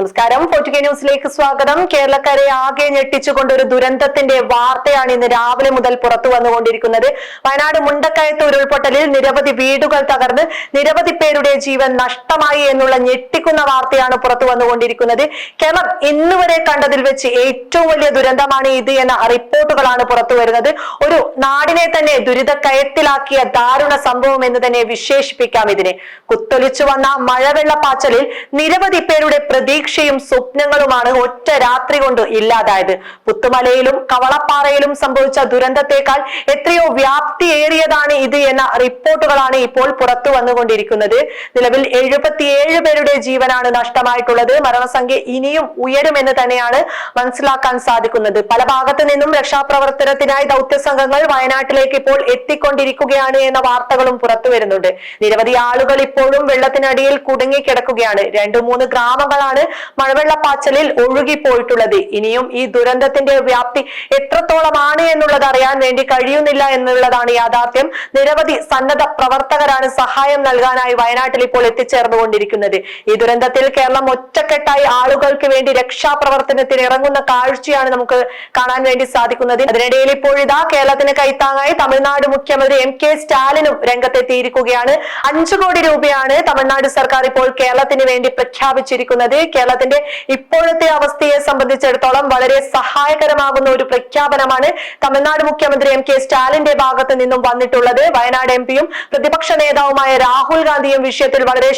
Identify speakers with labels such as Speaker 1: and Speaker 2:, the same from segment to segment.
Speaker 1: നമസ്കാരം. പോർട്ടുഗേ ന്യൂസിലേക്ക് സ്വാഗതം. കേരളക്കരെ ആകെ ഞെട്ടിച്ചുകൊണ്ട് ഒരു ദുരന്തത്തിന്റെ വാർത്തയാണ് ഇന്ന് രാവിലെ മുതൽ പുറത്തു വന്നുകൊണ്ടിരിക്കുന്നത്. വയനാട് മുണ്ടക്കയത്ത് ഉരുൾപൊട്ടലിൽ നിരവധി വീടുകൾ തകർന്ന് നിരവധി പേരുടെ ജീവൻ നഷ്ടമായി എന്നുള്ള ഞെട്ടിക്കുന്ന വാർത്തയാണ് പുറത്തു വന്നുകൊണ്ടിരിക്കുന്നത്. കേരളം ഇന്ന് വരെ കണ്ടതിൽ വെച്ച് ഏറ്റവും വലിയ ദുരന്തമാണ് ഇത് എന്ന റിപ്പോർട്ടുകളാണ് പുറത്തു വരുന്നത്. ഒരു നാടിനെ തന്നെ ദുരിതക്കയത്തിലാക്കിയ ദാരുണ സംഭവം എന്ന് തന്നെ വിശേഷിപ്പിക്കാം ഇതിനെ. കുത്തൊലിച്ചു വന്ന മഴവെള്ളപ്പാച്ചലിൽ നിരവധി പേരുടെ പ്രതീക്ഷയും സ്വപ്നങ്ങളുമാണ് ഒറ്റ രാത്രി കൊണ്ട് ഇല്ലാതായത്. പുത്തുമലയിലും കവളപ്പാറയിലും സംഭവിച്ച ദുരന്തത്തെക്കാൾ എത്രയോ വ്യാപ്തിയേറിയതാണ് ഇത് എന്ന റിപ്പോർട്ടുകളാണ് ഇപ്പോൾ പുറത്തു വന്നുകൊണ്ടിരിക്കുന്നത്. നിലവിൽ എഴുപത്തിയേഴ് പേരുടെ ജീവനാണ് നഷ്ടമായിട്ടുള്ളത്. മരണസംഖ്യ ഇനിയും ഉയരുമെന്ന് തന്നെയാണ് മനസ്സിലാക്കാൻ സാധിക്കുന്നത്. പല ഭാഗത്തു നിന്നും രക്ഷാപ്രവർത്തനത്തിനായി ദൗത്യ സംഘങ്ങൾ വയനാട്ടിലേക്ക് ഇപ്പോൾ എത്തിക്കൊണ്ടിരിക്കുകയാണ് എന്ന വാർത്തകളും പുറത്തു വരുന്നുണ്ട്. നിരവധി ആളുകൾ ഇപ്പോഴും വെള്ളത്തിനടിയിൽ കുടുങ്ങി കിടക്കുകയാണ് രണ്ടു മൂന്ന് ഗ്രാമങ്ങളാണ് മഴവെള്ളപ്പാച്ചലിൽ ഒഴുകിപ്പോയിട്ടുള്ളത്. ഇനിയും ഈ ദുരന്തത്തിന്റെ വ്യാപ്തി എത്രത്തോളമാണ് എന്നുള്ളത് അറിയാൻ വേണ്ടി കഴിയുന്നില്ല എന്നുള്ളതാണ് യാഥാർത്ഥ്യം. നിരവധി സന്നദ്ധ പ്രവർത്തകരാണ് സഹായം നൽകാനായി വയനാട്ടിൽ ഇപ്പോൾ എത്തിച്ചേർന്നുകൊണ്ടിരിക്കുന്നത്. ഈ ദുരന്തത്തിൽ കേരളം ഒറ്റക്കെട്ടായി ആളുകൾക്ക് വേണ്ടി രക്ഷാപ്രവർത്തനത്തിന് ഇറങ്ങുന്ന കാഴ്ചയാണ് നമുക്ക് കാണാൻ വേണ്ടി സാധിക്കുന്നത്. അതിനിടയിൽ ഇപ്പോൾ ഇതാ കേരളത്തിന് കൈത്താങ്ങായി തമിഴ്നാട് മുഖ്യമന്ത്രി എം കെ സ്റ്റാലിനും രംഗത്തെത്തിയിരിക്കുകയാണ്. അഞ്ചു കോടി രൂപയാണ് തമിഴ്നാട് സർക്കാർ ഇപ്പോൾ കേരളത്തിന് വേണ്ടി പ്രഖ്യാപിച്ചിരിക്കുന്നത്. കേരളത്തിന്റെ ഇപ്പോഴത്തെ അവസ്ഥയെ സംബന്ധിച്ചിടത്തോളം വളരെ സഹായകരമാകുന്ന ഒരു പ്രഖ്യാപനമാണ് തമിഴ്നാട് മുഖ്യമന്ത്രി എം കെ സ്റ്റാലിന്റെ ഭാഗത്ത് നിന്നും വന്നിട്ടുള്ളത്. വയനാട് എം പിയും പ്രതിപക്ഷ നേതാവുമായ രാഹുൽ ഗാന്ധിയും വിഷയത്തിൽ വളരെ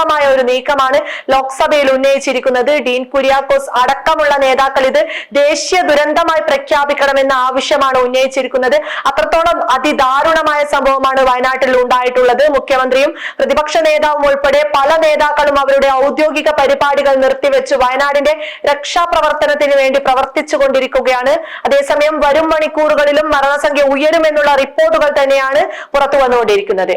Speaker 1: ശക്തമായ ഒരു നീക്കമാണ് ലോക്സഭയിൽ ഉന്നയിച്ചിരിക്കുന്നത്. ഡീൻ കുര്യാക്കോസ് അടക്കമുള്ള നേതാക്കൾ ഇത് ദേശീയ ദുരന്തമായി പ്രഖ്യാപിക്കണമെന്ന ആവശ്യമാണ് ഉന്നയിച്ചിരിക്കുന്നത്. അത്രത്തോളം അതിദാരുണമായ സംഭവമാണ് വയനാട്ടിൽ ഉണ്ടായിട്ടുള്ളത്. മുഖ്യമന്ത്രിയും പ്രതിപക്ഷ നേതാവും ഉൾപ്പെടെ പല നേതാക്കളും അവരുടെ ഔദ്യോഗിക പരിപാടികൾ നിർത്തിവെച്ച്. വയനാടിന്റെ രക്ഷാപ്രവർത്തനത്തിന് വേണ്ടി പ്രവർത്തിച്ചു കൊണ്ടിരിക്കുകയാണ്. അതേസമയം വരും മണിക്കൂറുകളിലും മരണസംഖ്യ ഉയരുമെന്നുള്ള റിപ്പോർട്ടുകൾ തന്നെയാണ് പുറത്തു വന്നുകൊണ്ടിരിക്കുന്നത്